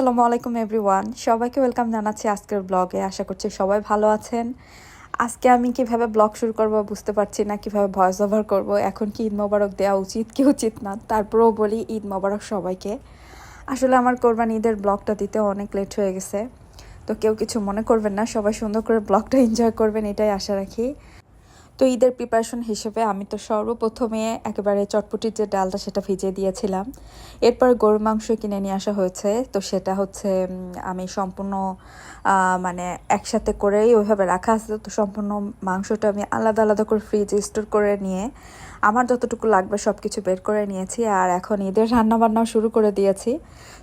আসসালামু আলাইকুম, এভরিওয়ান। সবাইকে ওয়েলকাম জানাচ্ছি আজকের ব্লগে। আশা করছি সবাই ভালো আছেন। আজকে আমি কীভাবে ব্লগ শুরু করব বুঝতে পারছি না, কীভাবে ভয়েস ওভার করব। এখন কি ঈদ মোবারক দেওয়া উচিত, কি উচিত না, তারপরেও বলি ঈদ মোবারক সবাইকে। আসলে আমার কোরবান ঈদের ব্লগটা দিতে অনেক লেট হয়ে গেছে। তো কেউ কিছু মনে করবেন না, সবাই সুন্দর করে ব্লগটা এনজয় করবেন, এটাই আশা রাখি। তো ঈদের প্রিপারেশন হিসেবে আমি তো সর্বপ্রথমে একেবারে চটপটির যে ডালটা সেটা ভিজিয়ে দিয়েছিলাম। এরপর গরুর মাংস কিনে নিয়ে আসা হয়েছে। তো সেটা হচ্ছে আমি সম্পূর্ণ মানে একসাথে করেই ওইভাবে রাখা আছে। তো সম্পূর্ণ মাংসটা আমি আলাদা আলাদা করে ফ্রিজে স্টোর করে নিয়ে আমার যতটুকু লাগবে সব কিছু বের করে নিয়েছি। আর এখন ঈদের রান্নাবান্নাও শুরু করে দিয়েছি।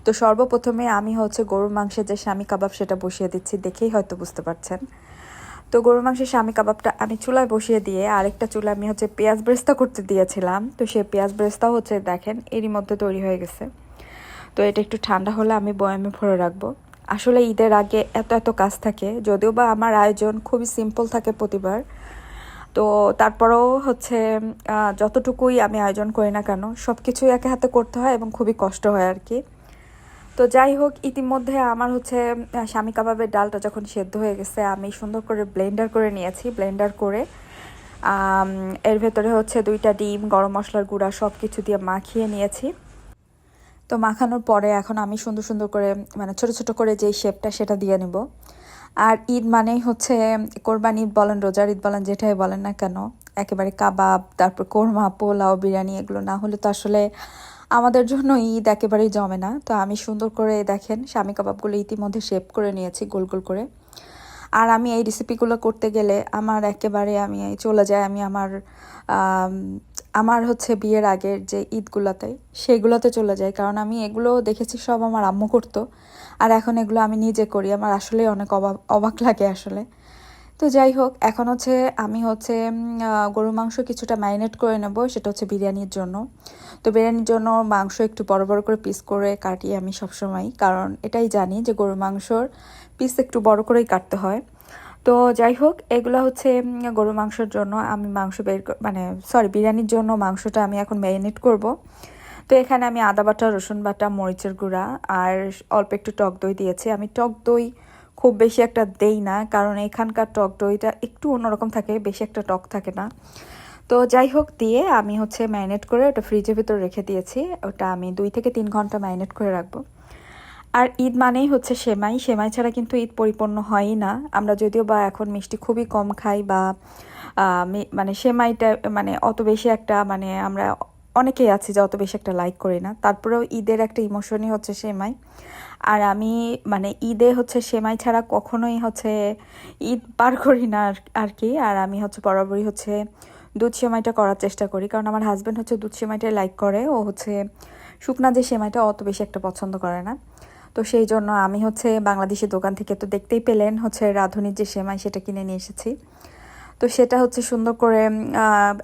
তো সর্বপ্রথমে আমি হচ্ছে গরুর মাংসের যে স্বামী কাবাব সেটা বসিয়ে দিচ্ছি দেখেই হয়তো বুঝতে পারছেন। তো গরুর মাংসের স্বামী কাবাবটা আমি চুলায় বসিয়ে দিয়ে আরেকটা চুলা আমি হচ্ছে পেঁয়াজ ব্রেস্তা করতে দিয়েছিলাম। তো সেই পেঁয়াজ ব্রেস্তাও হচ্ছে দেখেন, এরই মধ্যে তৈরি হয়ে গেছে। তো এটা একটু ঠান্ডা হলে আমি বয়ামে ভরে রাখব। আসলে ঈদের আগে এত এত কাজ থাকে, যদিও বা আমার আয়োজন খুবই সিম্পল থাকে প্রতিবার। তো তারপরেও হচ্ছে যতটুকুই আমি আয়োজন করি না কেন সব কিছুই একে হাতে করতে হয় এবং খুবই কষ্ট হয় আর কি। তো যাই হোক, ইতিমধ্যে আমার হচ্ছে স্বামী কাবাবের ডালটা যখন সেদ্ধ হয়ে গেছে, আমি সুন্দর করে ব্লেন্ডার করে নিয়েছি ব্লেন্ডার করে এর ভেতরে হচ্ছে দুইটা ডিম, গরম মশলার গুঁড়া সব কিছু দিয়ে মাখিয়ে নিয়েছি। তো মাখানোর পরে এখন আমি সুন্দর সুন্দর করে মানে ছোট ছোট করে যেই শেপটা সেটা দিয়ে নেব। আর ঈদ মানেই হচ্ছে, কোরবান ঈদ বলেন, রোজার ঈদ বলেন, যেটাই বলেন না কেন, একেবারে কাবাব, তারপর কোরমা, পোলাও, বিরিয়ানি, এগুলো না হলে তো আসলে আমাদের জন্য ঈদ একেবারেই জমে না। তো আমি সুন্দর করে দেখেন, স্বামী কাবাবগুলো ইতিমধ্যে শেপ করে নিয়েছি, গোল গোল করে। আর আমি এই রেসিপিগুলো করতে গেলে আমার একেবারে আমি চলে যাই, আমি আমার আমার হচ্ছে বিয়ের আগের যে ঈদগুলোতে, সেগুলোতে চলে যাই। কারণ আমি এগুলো দেখেছি, সব আমার আম্মু করতো। আর এখন এগুলো আমি নিজে করি, আমার আসলে অনেক অবাক অবাক লাগে আসলে। তো যাই হোক, এখন হচ্ছে আমি হচ্ছে গরুর মাংস কিছুটা ম্যারিনেট করে নেব, সেটা হচ্ছে বিরিয়ানির জন্য। তো বিরিয়ানির জন্য মাংস একটু বড় বড় করে পিস করে কাটি আমি সবসময়, কারণ এটাই জানি যে গরুর মাংসর পিস একটু বড় করেই কাটতে হয়। তো যাই হোক, এগুলো হচ্ছে গরুর মাংসের জন্য আমি মাংস বের মানে সরি বিরিয়ানির জন্য মাংসটা আমি এখন ম্যারিনেট করব। তো এখানে আমি আদা বাটা, রসুন বাটা, মরিচের গুঁড়া, আর অল্প একটু টক দই দিয়েছি। আমি টক দই খুব বেশি একটা দেই না, কারণ এখানকার টক দইটা একটু অন্যরকম থাকে, বেশি একটা টক থাকে না। তো যাই হোক, দিয়ে আমি হচ্ছে ম্যারিনেট করে ওটা ফ্রিজের ভিতর রেখে দিয়েছি। ওটা আমি দুই থেকে তিন ঘণ্টা ম্যারিনেট করে রাখব। আর ঈদ মানেই হচ্ছে সেমাই। সেমাই ছাড়া কিন্তু ঈদ পরিপূর্ণ হয়ই না। আমরা যদিও বা এখন মিষ্টি খুবই কম খাই বা মানে সেমাইটা মানে অত বেশি একটা মানে আমরা অনেকেই আছে যে অত বেশি একটা লাইক করি না। তারপরেও ঈদের একটা ইমোশনই হচ্ছে সেমাই। আর আমি মানে ঈদে হচ্ছে সেমাই ছাড়া কখনোই হচ্ছে ঈদ পার করি না আর কি। আর আমি হচ্ছে বরাবরই হচ্ছে দুধ সেমাইটা করার চেষ্টা করি। কারণ আমার হাজব্যান্ড হচ্ছে দুধ সেমাইটাই লাইক করে। ও হচ্ছে শুকনা যে সেমাইটা অত বেশি একটা পছন্দ করে না। তো সেই জন্য আমি হচ্ছে বাংলাদেশের দোকান থেকে তো দেখতেই পেলেন হচ্ছে রাঁধুনির যে সেমাই সেটা কিনে নিয়ে এসেছি। তো সেটা হচ্ছে সুন্দর করে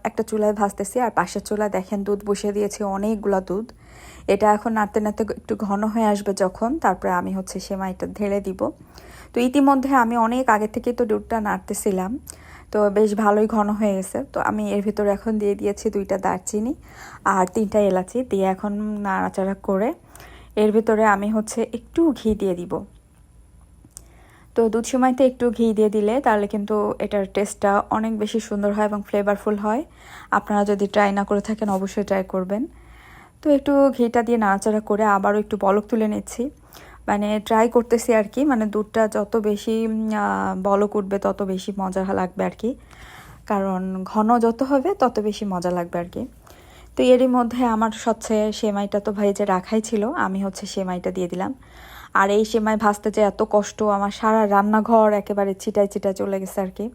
একটা চুলায় ভাজতেছি। আর পাশের চুলায় দেখেন দুধ বসিয়ে দিয়েছি অনেকগুলো দুধ। এটা এখন নাড়তে নাড়তে একটু ঘন হয়ে আসবে যখন, তারপরে আমি হচ্ছে সেমাইটা ঢেলে দিব। তো ইতিমধ্যে আমি অনেক আগে থেকে তো দুধটা নাড়তেছিলাম। তো বেশ ভালোই ঘন হয়ে গেছে। তো আমি এর ভিতরে এখন দিয়ে দিয়েছি দুইটা দারচিনি আর তিনটা এলাচি। দিয়ে এখন নাড়াচাড়া করে এর ভিতরে আমি হচ্ছে একটু ঘি দিয়ে দিব। তো দুধ সময়তে একটু ঘি দিয়ে দিলে তাহলে কিন্তু এটার টেস্টটা অনেক বেশি সুন্দর হয় এবং ফ্লেভারফুল হয়। আপনারা যদি ট্রাই না করে থাকেন অবশ্যই ট্রাই করবেন। তো একটু ঘিটা দিয়ে নাড়াচাড়া করে আবারও একটু বলক তুলে নিচ্ছি। মানে ট্রাই করতেছি আর কি মানে দুধটা যত বেশি বলক উঠবে তত বেশি মজা লাগবে আর কি। কারণ ঘন যত হবে তত বেশি মজা লাগবে আর কি। তো এরই মধ্যে আমার হচ্ছে সেমাইটা তো ভাই যে রাখাই ছিল, আমি হচ্ছে সেমাইটা দিয়ে দিলাম। আর এই সেমাই ভাজতে যে এত কষ্ট, আমার সারা রান্নাঘর একেবারে ছিটায় ছিটায় চলে গেছে আর কি।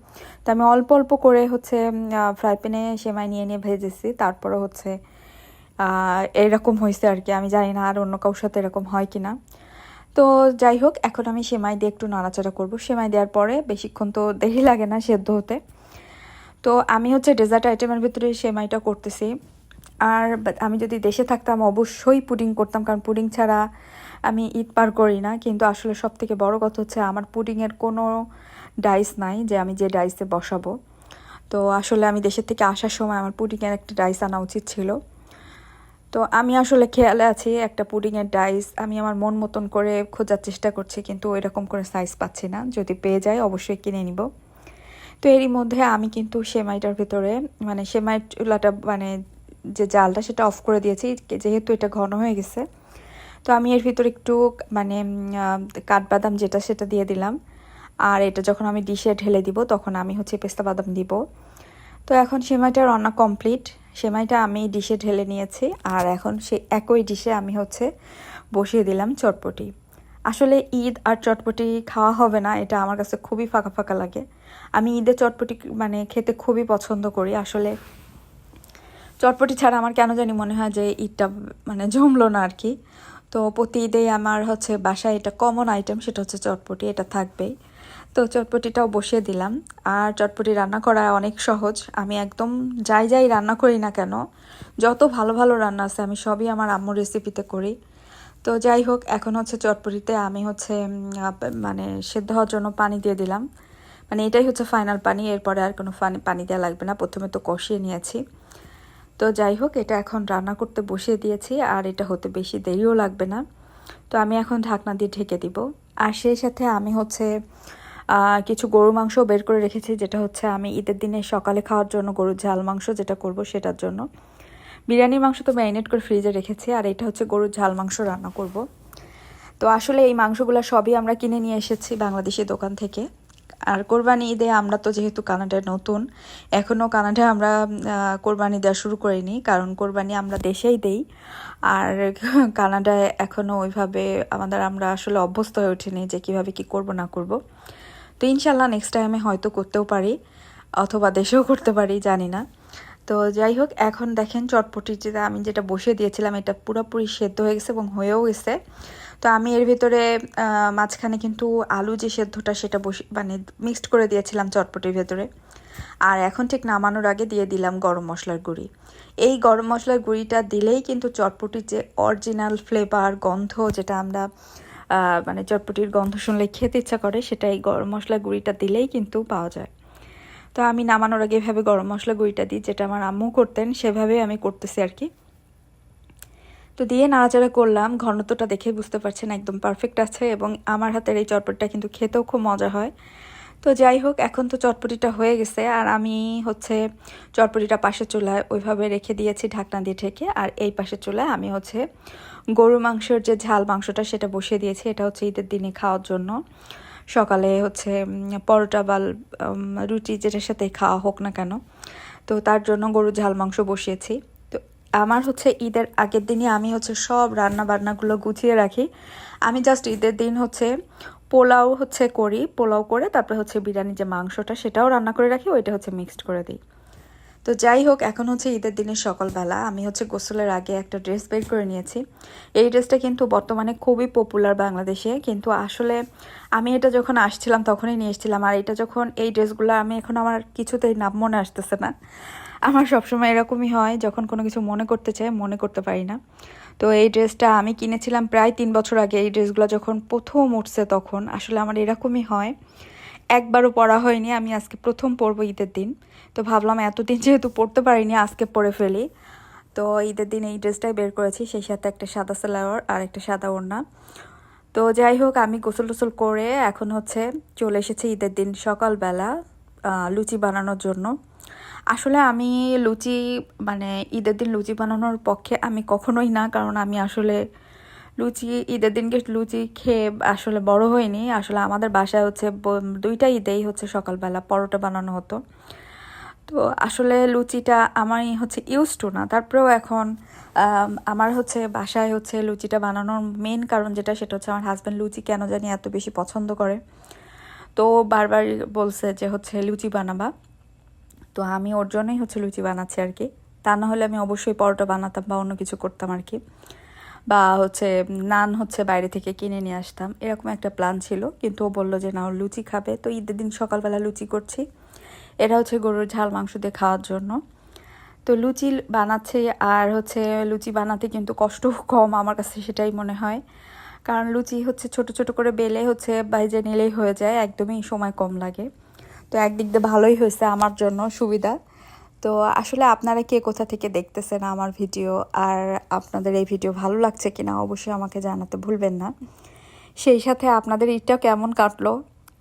তো আমি অল্প অল্প করে হচ্ছে ফ্রাই প্যানে সেমাই নিয়ে নিয়ে ভেজেছি, তারপরে হচ্ছে এরকম হয়েছে আর কি। আমি জানি না আর অন্য কারোর সাথে এরকম হয় কি না তো যাই হোক, এখন আমি সেমাই দিয়ে একটু নাড়াচাড়া করব। সেমাই দেওয়ার পরে বেশিক্ষণ তো দেরি লাগে না সেদ্ধ হতে। তো আমি হচ্ছে ডেজার্ট আইটেমের ভিতরে সেমাইটা করতেছি। আর আমি যদি দেশে থাকতাম, অবশ্যই পুডিং করতাম, কারণ পুডিং ছাড়া আমি ঈদ পার করি না, কিন্তু আসলে সব থেকে বড় কথা হচ্ছে আমার পুডিংয়ের কোনো ডাইস নাই যে আমি যে ডাইসে বসাবো। তো আসলে আমি দেশের থেকে আসার সময় আমার পুডিংয়ের একটা ডাইস আনা উচিত ছিল। তো আমি আসলে খেয়ালে আছি একটা পুডিংয়ের ডাইস আমি আমার মন মতন করে খোঁজার চেষ্টা করছি, কিন্তু এরকম করে সাইজ পাচ্ছি না। যদি পেয়ে যাই অবশ্যই কিনে নিব। তো এরই মধ্যে আমি কিন্তু সেমাইটার ভিতরে মানে সেমাই চুলাটা মানে যে জালটা সেটা অফ করে দিয়েছি, যেহেতু এটা ঘন হয়ে গেছে। তো আমি এর ভিতরে একটু মানে কাঠবাদাম যেটা সেটা দিয়ে দিলাম। আর এটা যখন আমি ডিশে ঢেলে দিব, তখন আমি হচ্ছে পেস্তা বাদাম দিব। তো এখন সেমাইটা রান্না কমপ্লিট। সেমাইটা আমি ডিশে ঢেলে নিয়েছি। আর এখন সে একই ডিশে আমি হচ্ছে বসিয়ে দিলাম চটপটি। আসলে ঈদ আর চটপটি খাওয়া হবে না, এটা আমার কাছে খুবই ফাঁকা ফাঁকা লাগে। আমি ঈদের চটপটি মানে খেতে খুবই পছন্দ করি। আসলে চটপটি ছাড়া আমার কেন জানি মনে হয় যে ঈদটা মানে জমলো না আর কি। তো প্রতি ঈদেই আমার হচ্ছে বাসায় এটা কমন আইটেম সেটা হচ্ছে চটপটি, এটা থাকবেই। তো চটপটিটাও বসিয়ে দিলাম। আর চটপটি রান্না করা অনেক সহজ। আমি একদম যাই যাই রান্না করি না কেন, যত ভালো ভালো রান্না আছে আমি সবই আমার আম্মুর রেসিপিতে করি। তো যাই হোক, এখন হচ্ছে চটপটিতে আমি হচ্ছে মানে সেদ্ধ হওয়ার জন্য পানি দিয়ে দিলাম। মানে এটাই হচ্ছে ফাইনাল পানি, এরপরে আর কোনো পানি পানি দেওয়া লাগবে না। প্রথমে তো কষিয়ে নিয়েছি। তো যাই হোক, এটা এখন রান্না করতে বসিয়ে দিয়েছি আর এটা হতে বেশি দেরিও লাগবে না। তো আমি এখন ঢাকনা দিয়ে ঢেকে দিব। আর সেই সাথে আমি হচ্ছে কিছু গরু মাংস বের করে রেখেছি, যেটা হচ্ছে আমি ঈদের দিনে সকালে খাওয়ার জন্য গরুর ঝাল মাংস যেটা করব সেটার জন্য। বিরিয়ানির মাংস তো ম্যারিনেট করে ফ্রিজে রেখেছি আর এটা হচ্ছে গরুর ঝাল মাংস রান্না করব। তো আসলে এই মাংসগুলো সবই আমরা কিনে নিয়ে এসেছি বাংলাদেশি দোকান থেকে। আর কোরবানি ঈদে আমরা তো যেহেতু কানাডায় নতুন এখনও কানাডায় আমরা কোরবানি দেওয়া শুরু করিনি, কারণ কোরবানি আমরা দেশেই দেই। আর কানাডায় এখনও ওইভাবে আমাদের, আমরা আসলে অভ্যস্ত হয়ে ওঠেনি যে কীভাবে কি করব, না করব। তো ইনশাল্লাহ নেক্সট টাইমে হয়তো করতেও পারি, অথবা দেশেও করতে পারি, জানি না। তো যাই হোক, এখন দেখেন চটপটি যেটা আমি যেটা বসিয়ে দিয়েছিলাম, এটা পুরোপুরি সেদ্ধ হয়ে গেছে এবং হয়েও গেছে। তো আমি এর ভিতরে মাঝখানে কিন্তু আলু যে সেদ্ধটা সেটা বসে মানে মিক্সড করে দিয়েছিলাম চটপটির ভেতরে। আর এখন ঠিক নামানোর আগে দিয়ে দিলাম গরম মশলার গুঁড়ি। এই গরম মশলার গুঁড়িটা দিলেই কিন্তু চটপটির যে অরিজিনাল ফ্লেভার গন্ধ যেটা আমরা মানে চটপটির গন্ধ শুনলে খেতে ইচ্ছা করে, সেটা এই গরম মশলা গুঁড়িটা দিলেই কিন্তু পাওয়া যায়। তো আমি নামানোর আগে এভাবে গরম মশলা গুঁড়িটা দিই, যেটা আমার আম্মু করতেন, সেভাবেই আমি করতেছি আর কি। তো দিয়ে নাড়াচাড়া করলাম। ঘনত্বটা দেখে বুঝতে পারছেন একদম পারফেক্ট আছে এবং আমার হাতের এই চটপটিটা কিন্তু খেতেও খুব মজা হয়। তো যাই হোক, এখন তো চটপটিটা হয়ে গেছে আর আমি হচ্ছে চটপটিটা পাশে চুলায় ওইভাবে রেখে দিয়েছি ঢাকনা দিয়ে ঠেকে আর এই পাশে চুলায় আমি হচ্ছে গরু মাংসের যে ঝাল মাংসটা সেটা বসিয়ে দিয়েছি। এটা হচ্ছে ঈদের দিনে খাওয়ার জন্য। সকালে হচ্ছে পরোটা বাল রুটি যেটার সাথে খাওয়া হোক না কেন। তো তার জন্য গরুর ঝাল মাংস বসিয়েছি। আমার হচ্ছে ঈদের আগের দিনই আমি হচ্ছে সব রান্না বান্নাগুলো গুছিয়ে রাখি। আমি জাস্ট ঈদের দিন হচ্ছে পোলাও হচ্ছে করি, পোলাও করে তারপরে হচ্ছে বিরিয়ানি যে মাংসটা সেটাও রান্না করে রাখি, ওইটা হচ্ছে মিক্সড করে দিই। তো যাই হোক, এখন হচ্ছে ঈদের দিনের সকালবেলা। আমি হচ্ছে গোসলের আগে একটা ড্রেস বের করে নিয়েছি। এই ড্রেসটা কিন্তু বর্তমানে খুবই পপুলার বাংলাদেশে, কিন্তু আসলে আমি এটা যখন আসছিলাম তখনই নিয়ে এসেছিলাম। আর এটা যখন এই ড্রেসগুলো আমি এখন আমার কিছুতেই নাম মনে আসতেছে না। আমার সবসময় এরকমই হয়, যখন কোনো কিছু মনে করতে চাই, মনে করতে পারি না। তো এই ড্রেসটা আমি কিনেছিলাম প্রায় তিন বছর আগে। এই ড্রেসগুলো যখন প্রথম উঠছে তখন, আসলে আমার এরকমই হয়। একবারও পরা হয়নি, আমি আজকে প্রথম পরবো ঈদের দিন। তো ভাবলাম এতদিন যেহেতু পড়তে পারিনি, আজকে পরে ফেলি। তো ঈদের দিন এই ড্রেসটাই বের করেছি, সেই সাথে একটা সাদা সালোয়ার আর একটা সাদা ওড়না। তো যাই হোক, আমি গোসল টোসল করে এখন হচ্ছে চলে এসেছি ঈদের দিন সকালবেলা লুচি বানানোর জন্য। আসলে আমি লুচি মানে ঈদের দিন লুচি বানানোর পক্ষে আমি কখনোই না, কারণ আমি আসলে লুচি, ঈদের দিনকে লুচি খেয়ে আসলে বড় হয়নি আসলে আমাদের বাসায় হচ্ছে দুইটা ঈদেই হচ্ছে সকালবেলা পরোটা বানানো হতো। তো আসলে লুচিটা আমারই হচ্ছে ইউজ টু না। তারপরেও এখন আমার হচ্ছে বাসায় হচ্ছে লুচিটা বানানোর মেন কারণ যেটা, সেটা হচ্ছে আমার হাজব্যান্ড লুচি কেন জানি এত বেশি পছন্দ করে। তো বারবার বলছে যে হচ্ছে লুচি বানাবা। তো আমি ওর জন্যই হচ্ছে লুচি বানাচ্ছি আর কি। তা না হলে আমি অবশ্যই পরোটা বানাতাম বা অন্য কিছু করতাম আর কি। বা হচ্ছে নান হচ্ছে বাইরে থেকে কিনে নিয়ে আসতাম। এরকম একটা প্ল্যান ছিল। কিন্তু ও বলল যে, না, ও লুচি খাবে। তো ঈদের দিন সকালবেলা লুচি করছি। এটা হচ্ছে গরুর ঝাল, মাংস দিয়ে খাওয়ার জন্য। তো লুচি বানাচ্ছে আর হচ্ছে লুচি বানাতে কিন্তু কষ্ট কম আমার কাছে সেটাই মনে হয়। কারণ লুচি হচ্ছে ছোট ছোট করে বেলে হচ্ছে বাইজে নিলেই হয়ে যায়। একদমই সময় কম লাগে। তো একদিক দিয়ে ভালোই হয়েছে আমার জন্য সুবিধা। তো আসলে আপনারা কে কোথা থেকে দেখতেছেন আমার ভিডিও? আর আপনাদের এই ভিডিও ভালো লাগছে কিনা অবশ্যই আমাকে জানাতে ভুলবেন না। সেই সাথে আপনাদের ঈদটা কেমন কাটলো?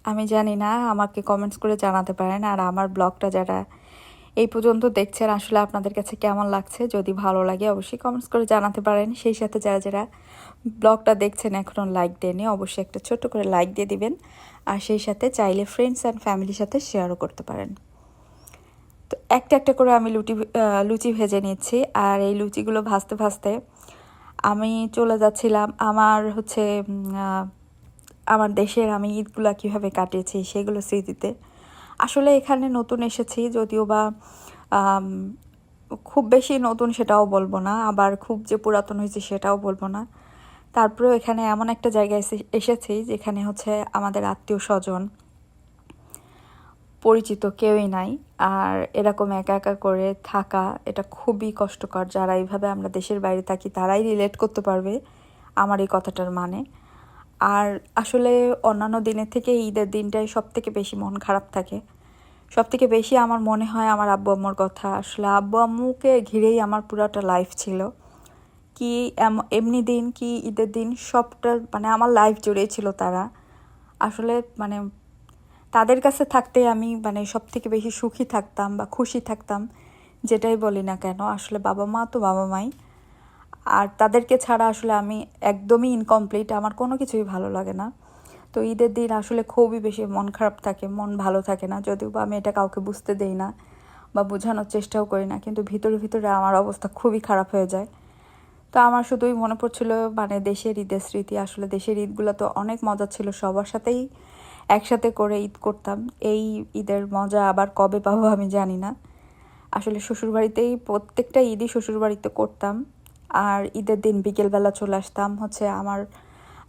আমি জানি না, আমাকে কমেন্টস করে জানাতে পারেন। আর আমার ব্লগটা যারা এই পর্যন্ত দেখছেন, আসলে আপনাদের কাছে কেমন লাগছে? যদি ভালো লাগে অবশ্যই কমেন্টস করে জানাতে পারেন। সেই সাথে যারা যারা ব্লগটা দেখছেন, এখনও লাইক দেয়নি অবশ্যই একটা ছোট্ট করে লাইক দিয়ে দিবেন। আর সেই সাথে চাইলে ফ্রেন্ডস অ্যান্ড ফ্যামিলির সাথে শেয়ারও করতে পারেন। তো একটা একটা করে আমি লুটি লুচি ভেজে নিচ্ছি। আর এই লুচিগুলো ভাজতে ভাজতে আমি চলে যাচ্ছিলাম আমার হচ্ছে আমার দেশের আমি ঈদগুলো কীভাবে কাটিয়েছি সেগুলো স্মৃতিতে। আসলে এখানে নতুন এসেছি যদিও বা খুব বেশি নতুন সেটাও বলব না, আবার খুব যে পুরাতন হয়েছে সেটাও বলব না। তারপরেও এখানে এমন একটা জায়গায় এসে- এসেছি যেখানে হচ্ছে আমাদের আত্মীয় স্বজন পরিচিত কেউই নাই। আর এরকম একা একা করে থাকা, এটা খুবই কষ্টকর। যারা এইভাবে আমরা দেশের বাইরে থাকি, তারাই রিলেট করতে পারবে আমার এই কথাটার মানে। আর আসলে অন্যান্য দিনের থেকে ঈদের দিনটাই সব থেকে বেশি মন খারাপ থাকে। সব থেকে বেশি আমার মনে হয় আমার আব্বু আম্মুর কথা। আসলে আব্বু আম্মুকে ঘিরেই আমার পুরোটা লাইফ ছিল। কি এম- এমনি দিন কি ঈদের দিন সবটা মানে আমার লাইফ জুড়েই ছিল তারা। আসলে মানে তাদের কাছে থাকতে আমি মানে সব থেকে বেশি সুখী থাকতাম বা খুশি থাকতাম, যেটাই বলি না কেন, আসলে বাবা মা তো বাবা মাই। আর তাদেরকে ছাড়া আসলে আমি একদমই ইনকমপ্লিট আমার কোনো কিছুই ভালো লাগে না। তো ঈদের দিন আসলে খুবই বেশি মন খারাপ থাকে, মন ভালো থাকে না, যদিও বা আমি এটা কাউকে বুঝতে দেই না বা বোঝানোর চেষ্টাও করি না, কিন্তু ভিতরে ভিতরে আমার অবস্থা খুবই খারাপ হয়ে যায়। তো আমার শুধুই মনে পড়ছিল মানে দেশের ঈদের স্মৃতি। আসলে দেশের ঈদগুলো তো অনেক মজা ছিল, সবার সাথেই একসাথে করে ঈদ করতাম। এই ঈদের মজা আবার কবে পাবো আমি জানি না। আসলে শ্বশুরবাড়িতেই প্রত্যেকটা ঈদই শ্বশুরবাড়িতে করতাম। আর ঈদের দিন বিকেলবেলা চলে আসতাম হচ্ছে আমার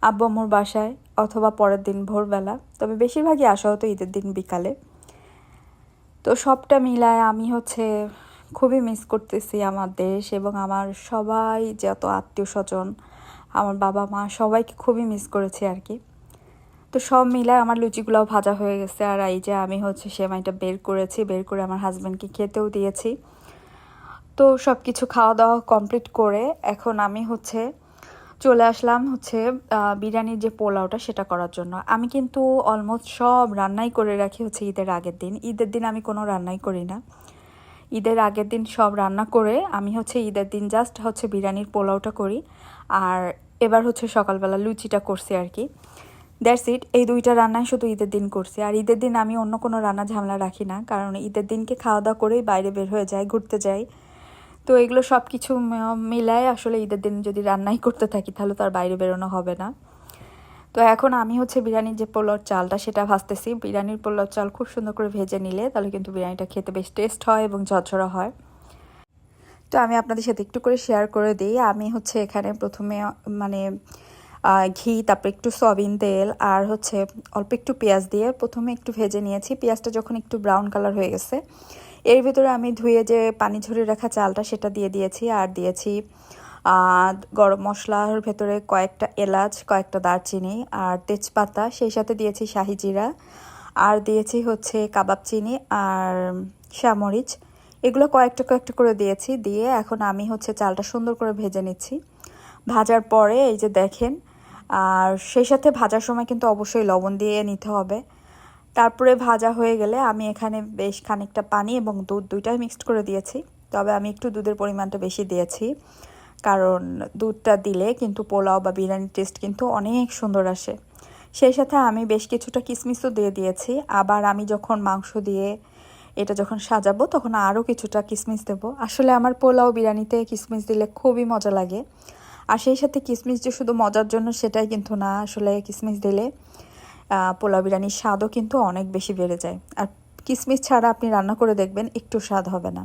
আব্বু আম্মুর বাসায় অথবা পরের দিন ভোরবেলা। তবে বেশিরভাগই আসা হতো ঈদের দিন বিকালে। তো সবটা মিলায় আমি হচ্ছে খুবই মিস করতেছি আমার দেশ এবং আমার সবাই যত আত্মীয় স্বজন, আমার বাবা মা সবাইকে খুবই মিস করেছি আর কি। তো সব মিলায় আমার লুচিগুলোও ভাজা হয়ে গেছে আর এই যে আমি হচ্ছে সেমাইটা বের করেছি, বের করে আমার হাজব্যান্ডকে খেতেও দিয়েছি। তো সব কিছু খাওয়া দাওয়া কমপ্লিট করে এখন আমি হচ্ছে চলে আসলাম হচ্ছে বিরিয়ানির যে পোলাওটা সেটা করার জন্য। আমি কিন্তু অলমোস্ট সব রান্নাই করে রাখি হচ্ছে ঈদের আগের দিন। ঈদের দিন আমি কোনো রান্নাই করি না। ঈদের আগের দিন সব রান্না করে আমি হচ্ছে ঈদের দিন জাস্ট হচ্ছে বিরিয়ানির পোলাওটা করি। আর এবার হচ্ছে সকালবেলা লুচিটা করছি আর কি। দ্যাটস ইট এই দুইটা রান্নাই শুধু ঈদের দিন করছি। আর ঈদের দিন আমি অন্য কোনো রান্না ঝামেলা রাখি না, কারণ ঈদের দিনকে খাওয়া দাওয়া করেই বাইরে বের হয়ে যায় ঘুরতে যাই। তো এগুলো সব কিছু মিলায় আসলে ঈদের দিন যদি রান্নাই করতে থাকি, তাহলে তো আর বাইরে বেরোনো হবে না। তো এখন আমি হচ্ছে বিরিয়ানির যে পোলাওর চালটা সেটা ভাজতেছি। বিরিয়ানির পোলাওর চাল খুব সুন্দর করে ভেজে নিলে তাহলে কিন্তু বিরিয়ানিটা খেতে বেশ টেস্ট হয় এবং ঝরঝরা হয়। তো আমি আপনাদের সাথে একটু করে শেয়ার করে দিই। আমি হচ্ছে এখানে প্রথমে মানে ঘি, তারপরে একটু সয়াবিন তেল আর হচ্ছে অল্প একটু পেঁয়াজ দিয়ে প্রথমে একটু ভেজে নিয়েছি। পেঁয়াজটা যখন একটু ব্রাউন কালার হয়ে গেছে, এর ভিতরে আমি ধুয়ে যে পানি ঝরিয়ে রাখা চালটা সেটা দিয়ে দিয়েছি। আর দিয়েছি গরম মশলার ভেতরে কয়েকটা এলাচ, কয়েকটা দারচিনি আর তেজপাতা, সেই সাথে দিয়েছি শাহি জিরা। আর দিয়েছি হচ্ছে কাবাব চিনি আর শ্যামরিচ এগুলো কয়েকটা কয়েকটা করে দিয়েছি। দিয়ে এখন আমি হচ্ছে চালটা সুন্দর করে ভেজে নিচ্ছি। ভাজার পরে এই যে দেখেন, আর সেই সাথে ভাজার সময় কিন্তু অবশ্যই লবণ দিয়ে নিতে হবে। তারপরে ভাজা হয়ে গেলে আমি এখানে বেশ খানিকটা পানি এবং দুধ দুইটাই মিক্সড করে দিয়েছি। তবে আমি একটু দুধের পরিমাণটা বেশি দিয়েছি। কারণ দুধটা দিলে কিন্তু পোলাও বা বিরিয়ানির টেস্ট কিন্তু অনেক সুন্দর আসে। সেই সাথে আমি বেশ কিছুটা কিসমিসও দিয়ে দিয়েছি। আবার আমি যখন মাংস দিয়ে এটা যখন সাজাবো, তখন আরও কিছুটা কিসমিস দেবো। আসলে আমার পোলাও বিরিয়ানিতে কিসমিস দিলে খুবই মজা লাগে। আর সেই সাথে কিসমিস যে শুধু মজার জন্য সেটাই কিন্তু না, আসলে কিসমিস দিলে পোলাও বিরিয়ানির স্বাদও কিন্তু অনেক বেশি বেড়ে যায়। আর কিসমিস ছাড়া আপনি রান্না করে দেখবেন, একটু স্বাদ হবে না।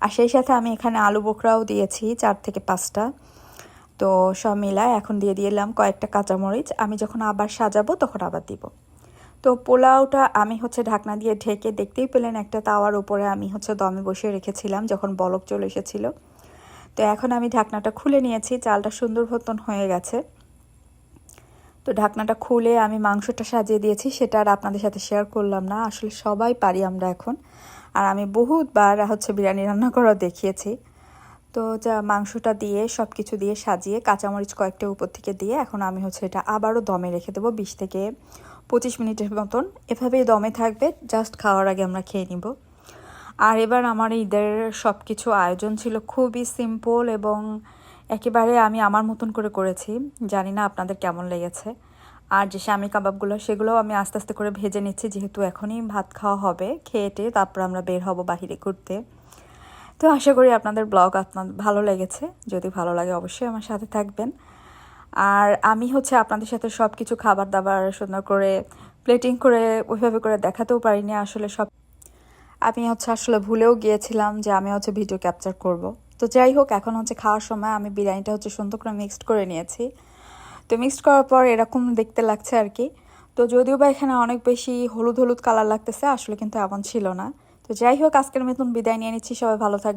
আর সেই সাথে আমি এখানে আলু বোকরাও দিয়েছি চার থেকে পাঁচটা। তো সব মিলায় এখন দিয়ে দিলাম কয়েকটা কাঁচামরিচ। আমি যখন আবার সাজাবো তখন আবার দিব। তো পোলাওটা আমি হচ্ছে ঢাকনা দিয়ে ঢেকে দেখতেই পেলেন একটা তাওয়ার উপরে আমি হচ্ছে দমে বসিয়ে রেখেছিলাম যখন বলক চলে এসেছিল। তো এখন আমি ঢাকনাটা খুলে নিয়েছি, চালটা সুন্দর মতন হয়ে গেছে। তো ঢাকনাটা খুলে আমি মাংসটা সাজিয়ে দিয়েছি, সেটা আর আপনাদের সাথে শেয়ার করলাম না। আসলে সবাই পারি আমরা এখন। আর আমি বহুতবার হচ্ছে বিরিয়ানি রান্না করা দেখিয়েছি। তো যা মাংসটা দিয়ে সব কিছু দিয়ে সাজিয়ে, কাঁচামরিচ কয়েকটা উপর থেকে দিয়ে এখন আমি হচ্ছে এটা আবারও দমে রেখে দেবো বিশ থেকে পঁচিশ মিনিটের মতন। এভাবেই দমে থাকবে, জাস্ট খাওয়ার আগে আমরা খেয়ে নিব। আর এবার আমার ঈদের সব কিছু আয়োজন ছিল খুবই সিম্পল এবং একেবারে আমি আমার মতন করে করেছি। জানি না আপনাদের কেমন লেগেছে। আর যে স্বামী কাবাবগুলো, সেগুলোও আমি আস্তে আস্তে করে ভেজে নিচ্ছি, যেহেতু এখনই ভাত খাওয়া হবে খেয়েটে তারপর আমরা বের হব বাহিরে ঘুরতে। তো আশা করি আপনাদের ব্লগ আপনার, ভালো লেগেছে। যদি ভালো লাগে অবশ্যই আমার সাথে থাকবেন। আর আমি হচ্ছে আপনাদের সাথে সব কিছু খাবার দাবার সুন্দর করে প্লেটিং করে, ওইভাবে করে দেখাতেও পারিনি আসলে সব। আমি হচ্ছে আসলে ভুলেও গিয়েছিলাম যে আমি হচ্ছে ভিডিও ক্যাপচার করব। তো যাই হোক, এখন হচ্ছে খাওয়ার সময় আমি বিরিয়ানিটা হচ্ছে সুন্দর করে মিক্সড করে নিয়েছি। তো মিক্সড করার পর এরকম দেখতে লাগছে আর কি তো যদিও বা এখানে অনেক বেশি হলুদ হলুদ কালার লাগতেছে, আসলে কিন্তু এমন ছিল না। তো যাই হোক, আজকের মতন বিদায় নিয়ে নিচ্ছি, সবাই ভালো থাকবে